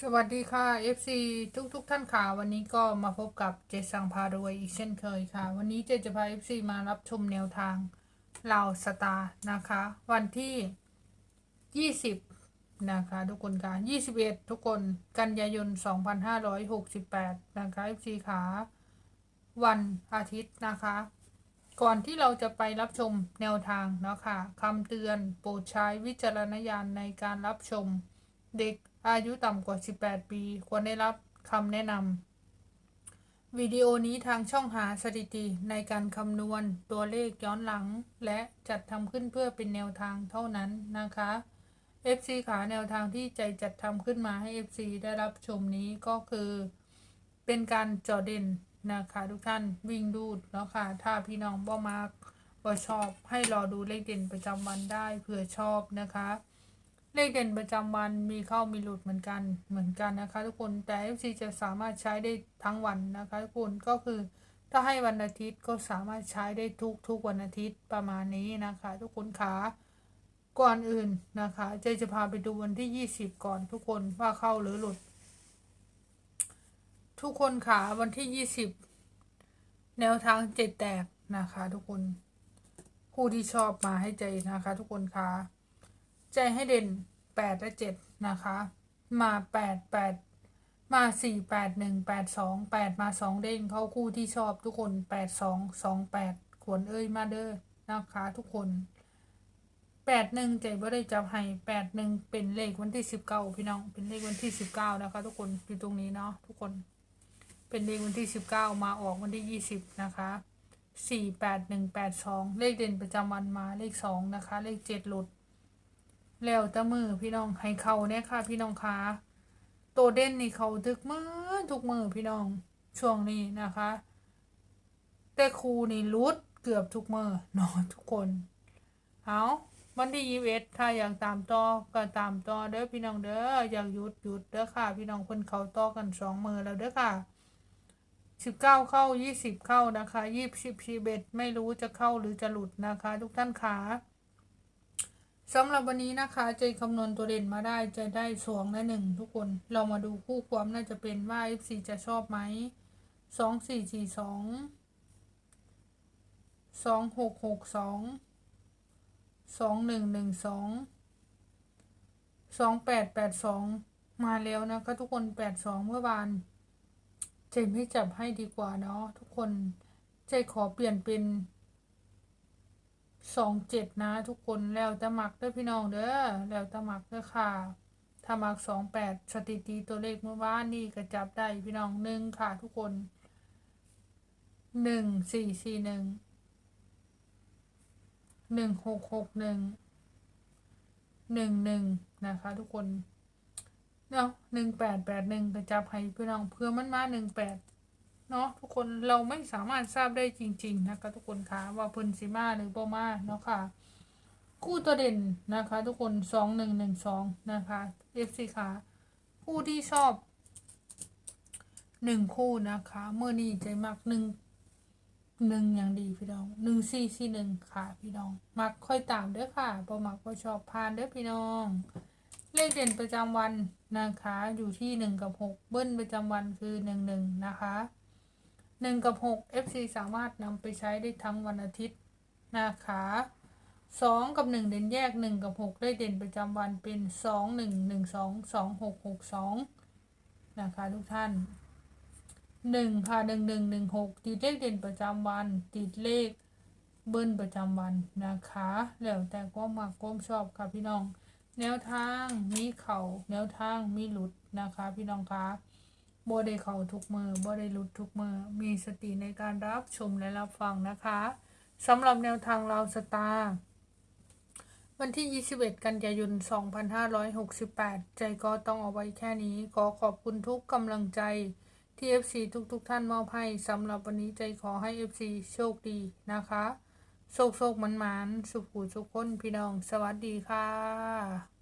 สวัสดีค่ะ FC ทุกทุกท่านค่ะวันนี้ก็มาพบกับเจสังพารวยอีกเช่นเคยค่ะ วันนี้เจจะพา FC มารับชมแนวทางลาวสตาร์นะคะ วันที่ 20 นะคะ ทุกคนค่ะ 21 ทุกคนกันยายน 2568 นะคะ FC ค่ะวันอาทิตย์นะคะ ก่อนที่เราจะไปรับชมแนวทางเนาะค่ะคำเตือนโปรดใช้วิจารณญาณในการรับชมเด็ก อายุต่ำกว่า 18 ปี ควรได้รับคำแนะนำวิดีโอนี้ทางช่องหาสถิติในการคำนวณตัวเลขย้อนหลัง และจัดทำขึ้นเพื่อเป็นแนวทางเท่านั้นนะคะ FC ขาแนวทางที่ใจจัดทำขึ้นมาให้ FC ได้รับชมนี้ก็คือ เป็นการจอเด่นนะคะทุกท่านวิ่งดูดเนาะค่ะถ้าพี่น้องบ่มากบ่ชอบให้รอดูเลขเด่นประจำวันได้เผื่อชอบนะคะ เลขเด่นประจำวันมีเข้ามีหลุดเหมือนกันเหมือนกันนะคะ ทุกคนแต่ FC จะสามารถใช้ได้ทั้งวันนะคะทุกคนก็คือถ้าให้วันอาทิตย์ก็สามารถใช้ได้ทุกทุกวันอาทิตย์ประมาณนี้นะคะ ทุกคนขาก่อนอื่นนะคะเจจะพาไปดูวันที่ 20 ก่อนทุกคนว่าเข้าหรือหลุด ทุกคนขาวันที่ 20 แนวทางเจ็ดแตกนะคะ ทุกคนผู้ที่ชอบมาให้ใจนะคะ ทุกคนขา ใจให้เด่นแปดและเจ็ดนะคะ มาแปดแปดมาสี่แปดหนึ่งแปดสองแปดมาสองเด้งเข้าคู่ที่ชอบทุกคนแปดสองสองแปดขวนเอ้ยมาเด้อนะคะ ทุกคนแปดหนึ่งใจบ่ได้จับให้แปดหนึ่งเป็นเลขวันที่สิบเก้าพี่น้อง เป็นเลขวันที่สิบเก้านะคะ ทุกคนอยู่ตรงนี้เนาะทุกคน เป็นเลขวันที่สิบเก้ามาออกวันที่ยี่สิบนะคะสี่แปดหนึ่งแปดสองเลขเด่นประจำวันมาเลขสองนะคะ เลขเจ็ดหลุด แล้วตะมือพี่น้องให้เขาเนี่ยค่ะ พี่น้องคะตัวเด่นนี่เขาทึกมือทุกมือพี่น้องช่วงนี้นะคะ แต่ครูนี่รุดเกือบทุกมือเนาะทุกคนเอาวันที่ยีเวทถ้าอยากตามต่อก็ตามต่อเด้อพี่น้องเด้ออยากหยุดหยุดเด้อค่ะ พี่น้องคนเขาต่อกันสองมือแล้วเด้อค่ะสิบเก้าเข้ายี่สิบเข้านะคะยี่สิบสิบเอ็ดไม่รู้จะเข้าหรือจะหลุดนะคะ ทุกท่านขา สำหรับวันนี้นะคะใจคำนวณตัวเด่นมาได้จะได้สองและหนึ่งทุกคน เรามาดูคู่ความน่าจะเป็นว่า F4 จะชอบไหมสองสี่สี่สองสองหกหกสองสองหนึ่งหนึ่งสองสองแปดแปดสองมาแล้วนะคะทุกคนแปดสองเมื่อวานใจไม่จับให้ดีกว่าเนาะทุกคนใจขอเปลี่ยนเป็น สองเจ็ดนะทุกคนแล้วจะหมักเด้อพี่น้องเด้อแล้วจะหมักเด้อค่ะ ถ้าหมักสองแปดสถิติตัวเลขเมื่อวานนี่ก็จับได้พี่น้องหนึ่งค่ะ ทุกคนหนึ่งสี่สี่หนึ่งหนึ่งหกหกหนึ่งหนึ่งหนึ่งนะคะ ทุกคนเนาะหนึ่งแปดแปดหนึ่งก็จับให้พี่น้องเพื่อมันมาหนึ่งแปด เนาะทุกคนเราไม่สามารถทราบได้จริง ๆ นะคะ ทุกคนคะว่าเพิ่นสิมาหรือบ่มาเนาะค่ะ คู่ตัวเด่นนะคะ ทุกคนสองหนึ่งหนึ่งสองนะคะ FC ค่ะคู่ที่ชอบหนึ่งคู่นะคะเมื่อนี้ใจมักหนึ่งหนึ่งอย่างดีพี่น้องหนึ่งสี่สี่หนึ่งค่ะพี่น้อง มักค่อยตามเด้อค่ะพอมักพอชอบพานเด้อพี่น้อง เลขเด่นประจำวันนะคะ อยู่ที่หนึ่งกับหกเบิ้ลประจำวันคือหนึ่งหนึ่งนะคะ หนึ่งกับหก FC สามารถนำไปใช้ได้ทั้งวันอาทิตย์นะคะสองกับหนึ่งเด่นแยกหนึ่งกับหกได้เด่นประจำวันเป็นสองหนึ่งหนึ่งสองสองหกหกสองนะคะทุกท่านหนึ่งค่ะหนึ่งหนึ่งหนึ่งหกติดเลขเด่นประจำวัน ติดเลขเบิ้ลประจำวันนะคะ แล้วแต่ก็มากก้มชอบค่ะพี่น้อง แนวทางมีเข่าแนวทางมีหลุดนะคะพี่น้องคะ บ่ได้เข่าทุกมือบ่ได้หลุดทุกมือ มีสติในการรับชมและรับฟังนะคะสำหรับแนวทางเราสตาร์วันที่ 21 กันยายน 2568 ใจก็ต้องเอาไว้แค่นี้ ขอขอบคุณทุกกำลังใจที่ FC ทุกๆทท่านมอบให้สำหรับวันนี้ใจขอให้ FC โชคดีนะคะ โชคโชคมันมันๆสุขหูสุขคนพี่น้อง สวัสดีค่ะ